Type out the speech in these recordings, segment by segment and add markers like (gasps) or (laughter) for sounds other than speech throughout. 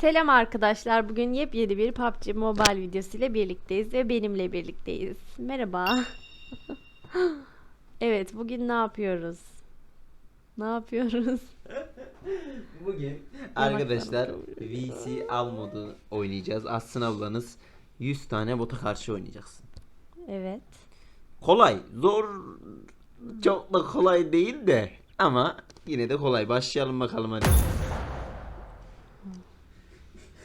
Selam arkadaşlar. Bugün yepyeni bir PUBG Mobile videosu ile birlikteyiz ve benimle birlikteyiz. Merhaba. (laughs) evet, bugün ne yapıyoruz? Ne yapıyoruz? (laughs) Bugün arkadaşlar VC al modu oynayacağız. Aslın ablanız 100 tane bota karşı oynayacaksın. Evet. Kolay, zor çok da kolay değil de ama yine de kolay. Başlayalım bakalım hadi.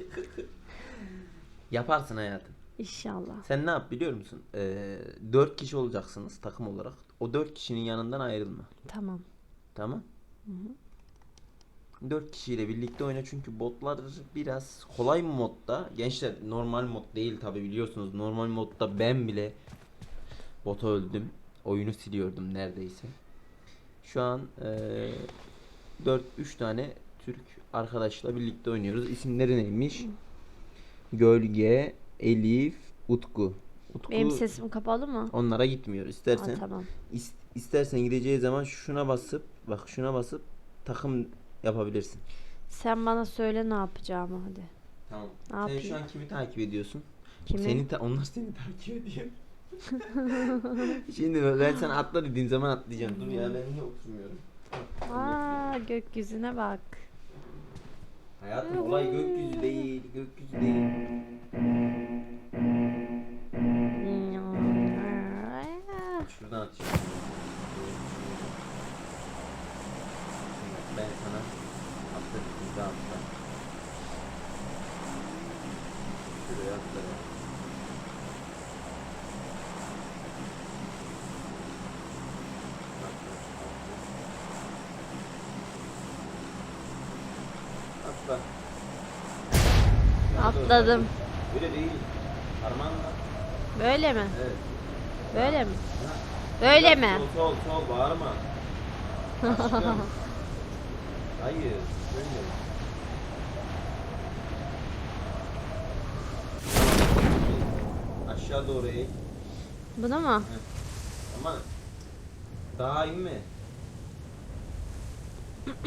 (laughs) Yaparsın hayatım. İnşallah. Sen ne yap biliyor musun? Ee, 4 kişi olacaksınız takım olarak. O 4 kişinin yanından ayrılma. Tamam. Tamam. 4 kişiyle birlikte oyna çünkü botlar biraz kolay modda. Gençler normal mod değil tabi biliyorsunuz. Normal modda ben bile bota öldüm. Oyunu siliyordum neredeyse. Şu an 4 3 tane Türk arkadaşla birlikte oynuyoruz. İsimleri neymiş? Gölge, Elif, Utku. Utku Benim sesim kapalı mı? onlara gitmiyor. İstersen Aa, tamam. İs- istersen gideceği zaman şuna basıp bak şuna basıp takım yapabilirsin. Sen bana söyle ne yapacağımı hadi. Tamam. Ne Sen yapayım? şu an kimi takip ediyorsun? Kimi? Seni ta- onlar seni takip ediyor. (laughs) Şimdi ben sana atla dediğin zaman atlayacağım. Dur ya ben niye oturmuyorum? Aa, gökyüzüne bak. Hayatım olay gökyüzü değil, gökyüzü değil. Şuradan atacağım. Ben sana atla dediğimde atla. Şuraya atla. ya. Atla. Atla. Atladım. Böyle değil. Parmağınla. Böyle mi? Evet. Böyle mi? Böyle mi? Sol sol sol bağırma. Aşkım. (laughs) Hayır. Böyle. Aşağı doğru eğil. Bunu mu? Ama daha inme. (clears throat)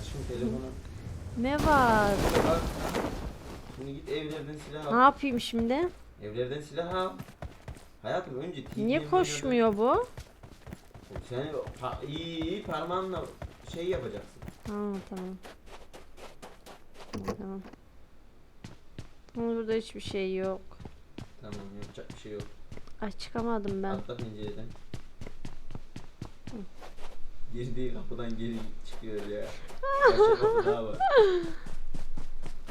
Aşkım telefonu. Ne var? Bak. Şimdi git evlerden silah al. Ne yapayım şimdi? Evlerden silah al. Hayatım önce TV'ye Niye koşmuyor bu? Sen pa- iyi iyi parmağınla şey yapacaksın. Ha tamam. Tamam. Ama burada hiçbir şey yok. Tamam yapacak bir şey yok. Ay çıkamadım ben. Atla pencereden. Girdiği kapıdan geri çıkıyor ya. Başka kapı daha var.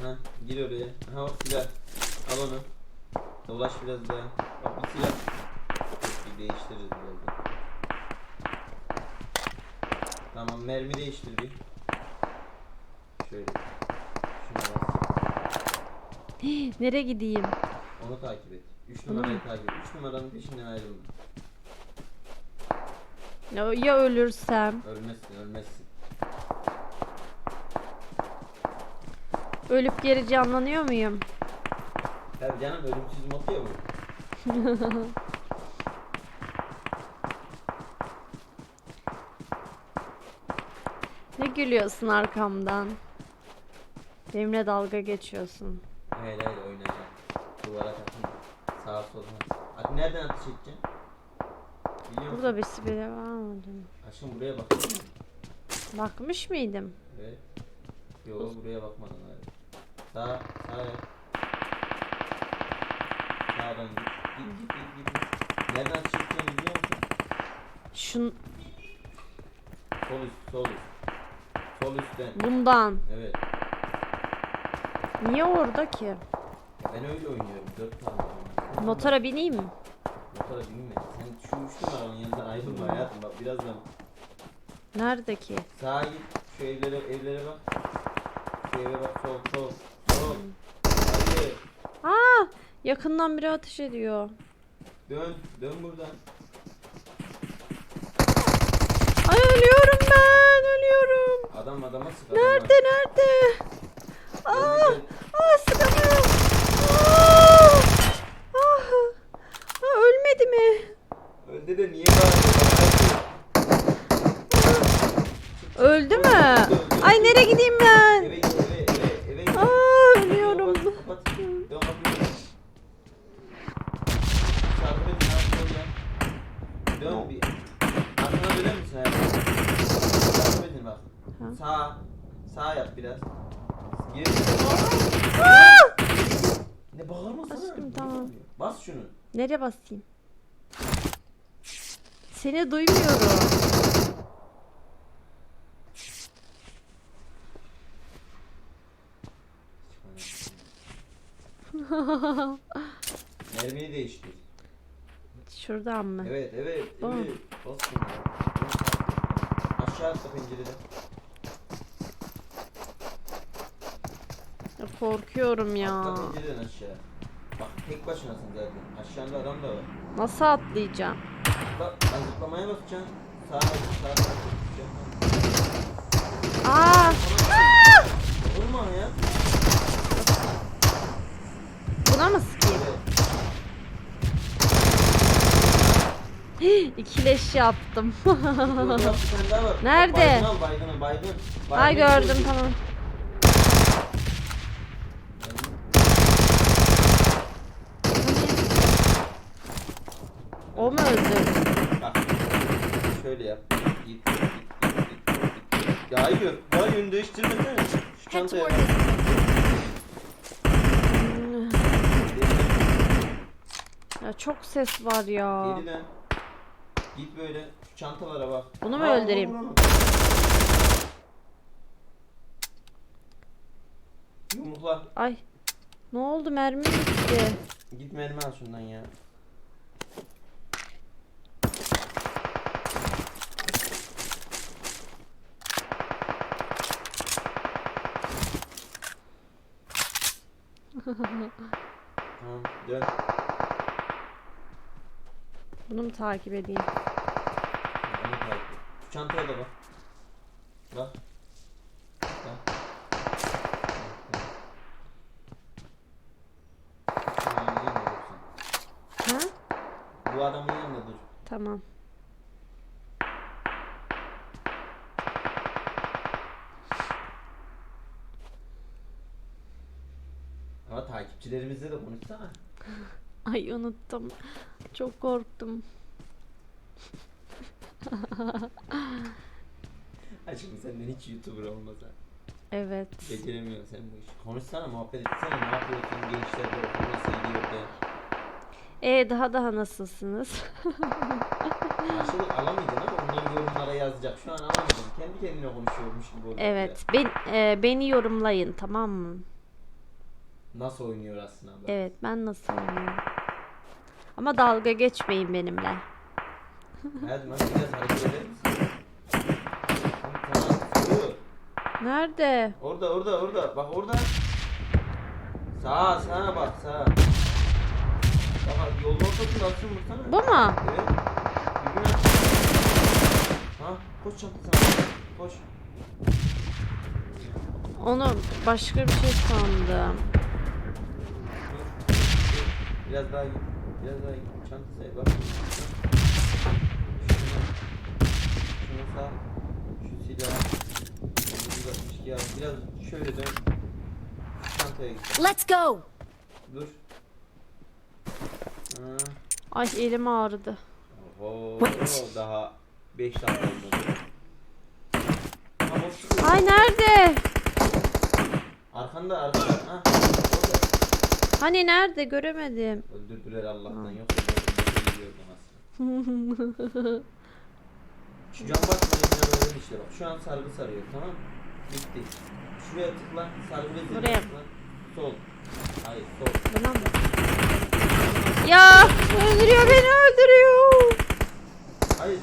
Ha, gir oraya. Ha bak silah. Al onu. Dolaş biraz daha. Bak bir silah. Peki değiştiririz birazdan. Tamam mermi değiştir bir. Şöyle. Şuna bas. (gasps) Nereye gideyim? Onu takip et. 3 numarayı takip et. 3 numaranın peşinden ayrılma. Ya, ya ölürsem? Ölmezsin ölmezsin. Ölüp geri canlanıyor muyum? Tabii canım ölümsüz mod ya bu. (laughs) Ne gülüyorsun arkamdan? Benimle dalga geçiyorsun. Hayır hayır oynayacağım. Duvara takın. Sağa sola. Hadi nereden atış edeceksin? Musun? Burada birisi biri var mı? Aşkım buraya bak. Bakmış mıydım? Evet. Yo buraya bakmadın hayır. Sağ, sağ yap. Sağdan git. Git git git git. git. Nereden edeceğini biliyor musun? Şun Sol üst, sol üst. Sol üstten. bundan. Evet. Niye orada ki? Ben öyle oynuyorum. Dört tane var. Motora bineyim mi? Motora binme. Şu üç numaranın yanından ayrılma hayatım. Bak birazdan Nerede ki? Sağa git. Şu evlere evlere bak. Şu eve bak. Sol sol. Sol. Hadi. Aa, yakından biri ateş ediyor. Dön. Dön buradan. Ay ölüyorum ben, ölüyorum. Adam adama sık. Nerede, nerede? Aa, Aa. sıkamıyorum. Aa, ah, Aa, ölmedi mi? Önde de niye? Öldü mü? Ay nereye gideyim ben? Eve git ölüyorum. Kapat kapat. Devam et. Bak. Sağ. Sağ yap biraz. Geri. Ne bağırmasana. Aşkım tamam. Bas şunu. Nereye basayım? Seni duymuyorum. (laughs) Mermiyi değiştir. Şuradan mı? Evet evet Tamam. evet. Bas şunu. Aşağı atla pencereden. Ya Korkuyorum ya. Atla pencereden aşağı. Bak tek başınasın zaten. Aşağında adam da var. Nasıl atlayacağım? Bak ben zıplamaya basacaksın. Sağa sağa sağa basacaksın. Aa! Vurma ya. Buna mı sıkayım? Evet. İkileş yaptım. (laughs) Nerede? Baygın al baygını baygın. Ay gördüm gördüm. tamam. O mu öldü? Şöyle yap. Git git git git git. git. Ya hayır. Ya yön değiştirmesene. Şu çantaya bak. Ya çok ses var ya. Geri dön. Git böyle. Şu çantalara bak. Bunu mu vur, öldüreyim? vur. Yumrukla. Ay. Ne oldu mermi bitti. Git mermi al şundan ya. Tamam dön. Bunu mu takip edeyim? Onu takip et. Şu çantaya da bak. Bak. Ha? Bu adamın yanında dur. Tamam. Ama takipçilerimizle de konuşsana. Ay unuttum. Çok korktum. Aşkım senden hiç YouTuber olmaz ha. Evet. Beceremiyorsun sen bu işi. Konuşsana muhabbet etsene ne yapıyorsun gençlerle okul nasıl gidiyor de. E daha daha nasılsınız? (laughs) Karşılık alamayacaksın ama onları yorumlara yazacak. Şu an alamayacaksın. Kendi kendine konuşuyormuş gibi oluyor. evet. Ben, e, beni yorumlayın tamam mı? Nasıl oynuyor aslında bak. Evet ben nasıl oynuyorum? Ama dalga geçmeyin benimle. (laughs) Hadi nasıl biraz hareket eder misin? Tamam, dur. Nerede? Orada orada orada bak orada. Sağa sağa bak sağa. Bak yolun ortasında atsın vursana. Bu mu? Evet. Yürü. Ha koş çantasına. Koş. Onu başka bir şey sandım. Biraz daha git. Biraz daha git. Çantaya bak. Şunu. Sağ. Şu silah. Şunu 162 al. Biraz şöyle dön. Çantaya git. Let's go! Dur. Ha. Ay elim ağrıdı. Oho. Daha 5 dakika olmadı. Ha boş dur. Ay nerede? Arkanda arkanda. Ha. Hani nerede göremedim. Öldürdüler Allah'tan yoksa. Şu cam basmayın öyle işte bak. Şu an sargı sarıyor tamam mı? Bitti. Şuraya tıkla sargı bezine Buraya. tıkla. Sol. Hayır sol. Buna mı? Ya öldürüyor beni öldürüyor. Hayır.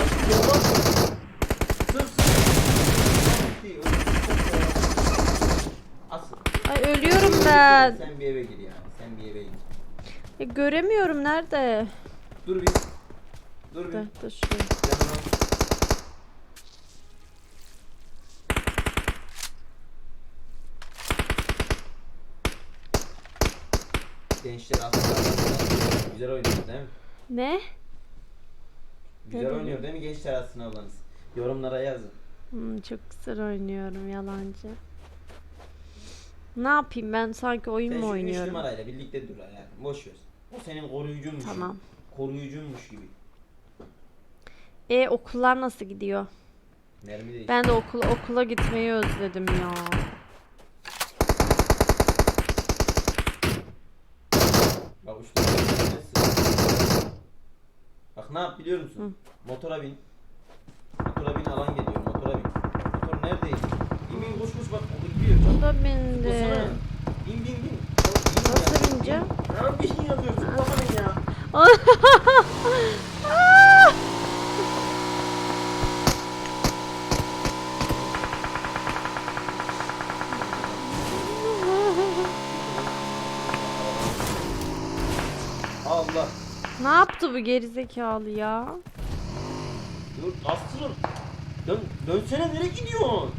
Aşkım yolla. Sırf Bitti, öldü. Asıl. Ay Sen bir eve gir ya. Sen bir eve gir. Ya, göremiyorum nerede? Dur bir. Dur bir. Dur, dur şuraya. Yanına. Gençler aslında güzel oynuyor değil mi? Ne? Güzel Ne oynuyor değil mi gençler aslında ablanız? Yorumlara yazın. Hmm, çok güzel oynuyorum yalancı. Ne yapayım ben sanki oyun Sen mu şu üç oynuyorum? numarayla birlikte dur hayatım. Boş ver. O senin koruyucunmuş. Tamam. Koruyucunmuş gibi. E okullar nasıl gidiyor? Mermi değil. Ben de okula okula gitmeyi özledim ya. Bak uçtu. Bak ne yap biliyor musun? Motora bin. Motora bin alan geliyor. Motora bin. Motor neredeydi? Koş koş bak gidiyor. Bu da bindi. Bin bin bin. Nasıl bineceğim? bin. Ya bin yazıyorsun. Babanın ya. (laughs) Allah. ne yaptı bu gerizekalı ya? Dur bastırın. Dön, dönsene nereye gidiyorsun?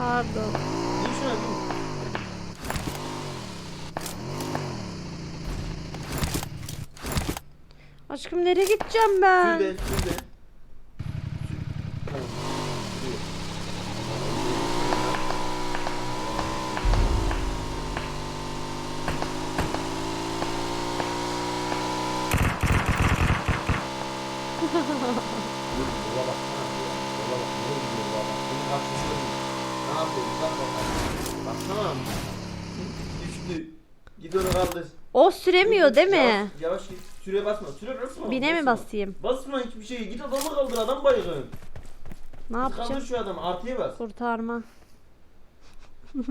Pardon. Aşkım nereye gideceğim ben? Şurada. Tamam. Şuraya. Dur, yola ya. Yola bak, nereye gidiyor yola bak. Bunun karşısında değil. Ne yapıyorsun? Bak bakalım. Baksana. Düştü. Git onu kaldır. O süremiyor değil mi? Yavaş, yavaş git. Süre basma. Süre basma. Bine mi basayım? Basma hiçbir şey. Git adamı kaldır. Adam baygın. Ne Kaldır yapacağım? şu adamı. Artıya bas. Kurtarma. (laughs) (laughs)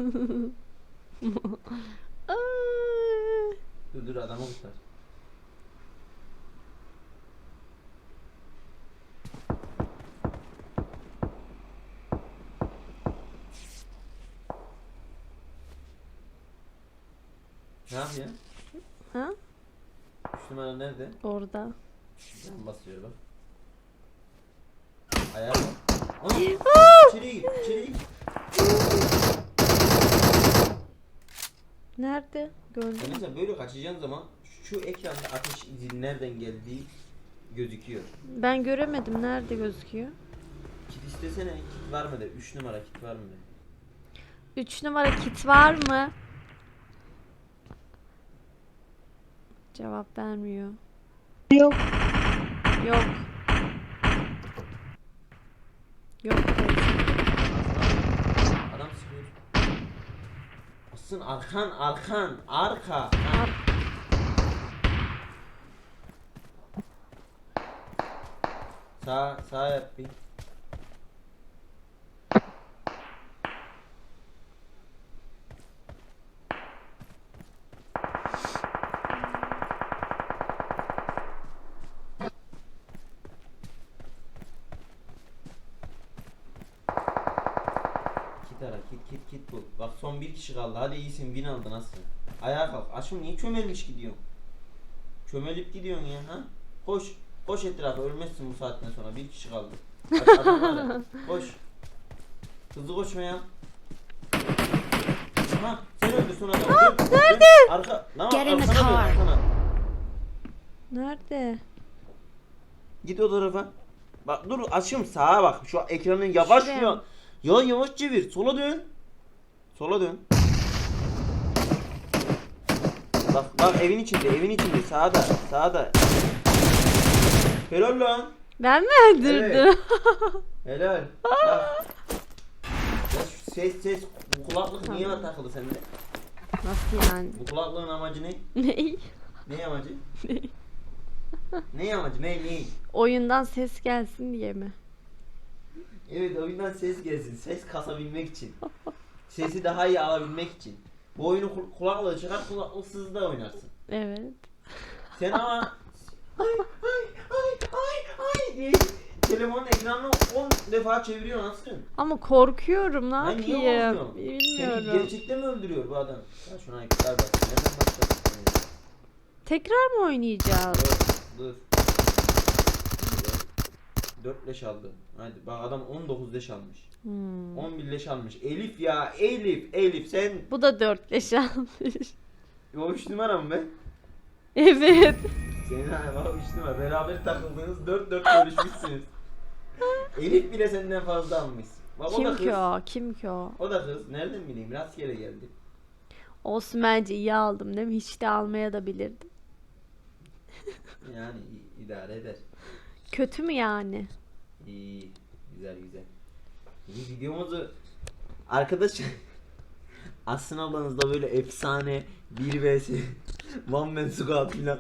Dur dur adamı kurtar. Ne ha? Üç numara nerede? Orada. Can basıyor bak. Ayağa bak. Ana! İçeriye git. Nerede? Gördüm. Ya mesela böyle kaçacağın zaman şu ekranda ateş izin nereden geldiği gözüküyor. Ben göremedim. Nerede gözüküyor? Kit istesene, kit var mı de? 3 numara kit var mı de? 3 numara kit var mı? Cevap vermiyor. Yok. Yok. Yok. Adam sıkıyor. Asın arkan arkan arka. Ar- Sağ sağ yap bir. Kişi kaldı. Hadi iyisin win aldın nasıl? Ayağa kalk. Aşkım niye çömelmiş gidiyorsun? Çömelip gidiyorsun ya ha? Koş. Koş etrafa ölmezsin bu saatten sonra. Bir kişi kaldı. Hadi. Koş. Hızlı koşma ya. Ha sen öldü son adam. Dön, nerede? dön. Arka. Lan Get in the arkana dön, car. arkana. Nerede? Git o tarafa. Bak dur açım sağa bak. Şu ekranın yavaş Şuraya ya. mı? Ya yavaş çevir. Sola dön. Sola dön. Bak bak evin içinde evin içinde sağda sağda. Helal lan. Ben mi öldürdüm? Evet. (laughs) Helal. Bak. Ya şu ses ses bu kulaklık niye takıldı sende? Nasıl yani? Bu kulaklığın amacı ne? (laughs) Ne? Ne amacı? (laughs) ne amacı? Ne ne? Oyundan ses gelsin diye mi? Evet oyundan ses gelsin. Ses kasabilmek için. Sesi daha iyi alabilmek için. Bu oyunu kul- kulaklığı çıkar kulaklıksız da oynarsın. Evet. Sen ama (laughs) ay ay ay ay ay diye telefonun ekranını 10 defa çeviriyor nasıl? Ama korkuyorum ne Lan niye yapayım? korkuyorsun? Seni Bilmiyorum. gerçekten mi öldürüyor bu adam? Ya şuna iptal bak. Nereden başladın? Tekrar mı oynayacağız? Dur. Dur. 4 leş aldı. Hadi bak adam 19 leş almış. Hmm. 11 leş almış. Elif ya Elif Elif sen Bu da dört leş almış. o 3 numara mı be? Evet. Senin bak 3 numara beraber takıldığınız 4 4 bölüşmüşsünüz. Elif bile senden fazla almış. Bak o da Kim kız. ki o? Kim ki o? O da kız. Nereden bileyim? Rastgele geldi. Olsun bence iyi aldım değil mi? Hiç de almaya da bilirdim. Yani idare eder. Kötü mü yani? İyi. Güzel güzel. İyi videomuzu arkadaş (laughs) Aslı ablanızla böyle efsane 1 vs (laughs) One Man Squad filan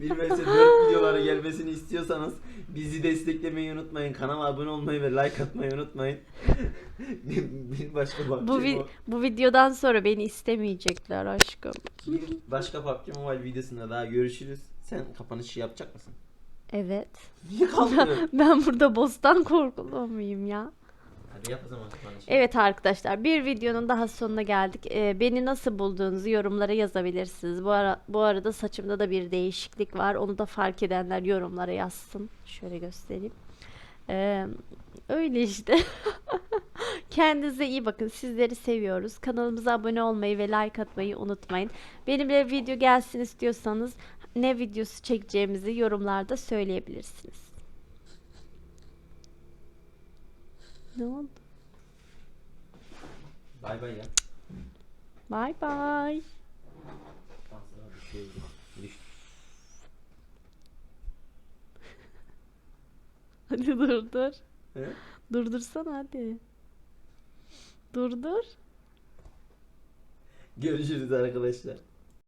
1 vs 4 videoları gelmesini istiyorsanız bizi desteklemeyi unutmayın. Kanala abone olmayı ve like atmayı unutmayın. (laughs) bir başka PUBG, Bu vi- bu videodan sonra beni istemeyecekler aşkım. bir başka PUBG Mobile videosunda daha görüşürüz. Sen kapanışı yapacak mısın? Evet. Niye kaldırıyorsun? (laughs) Ben burada boss'tan korkulu muyum ya? Hadi yap o zaman. Evet arkadaşlar bir videonun daha sonuna geldik. Ee, beni nasıl bulduğunuzu yorumlara yazabilirsiniz. Bu, ara, bu arada saçımda da bir değişiklik var. Onu da fark edenler yorumlara yazsın. Şöyle göstereyim. Ee, öyle işte. (laughs) Kendinize iyi bakın. Sizleri seviyoruz. Kanalımıza abone olmayı ve like atmayı unutmayın. Benimle video gelsin istiyorsanız ne videosu çekeceğimizi yorumlarda söyleyebilirsiniz. Ne oldu? Bay bay ya. Aslında bir şey. Hadi durdur. He? Durdursana hadi. Durdur. Görüşürüz arkadaşlar.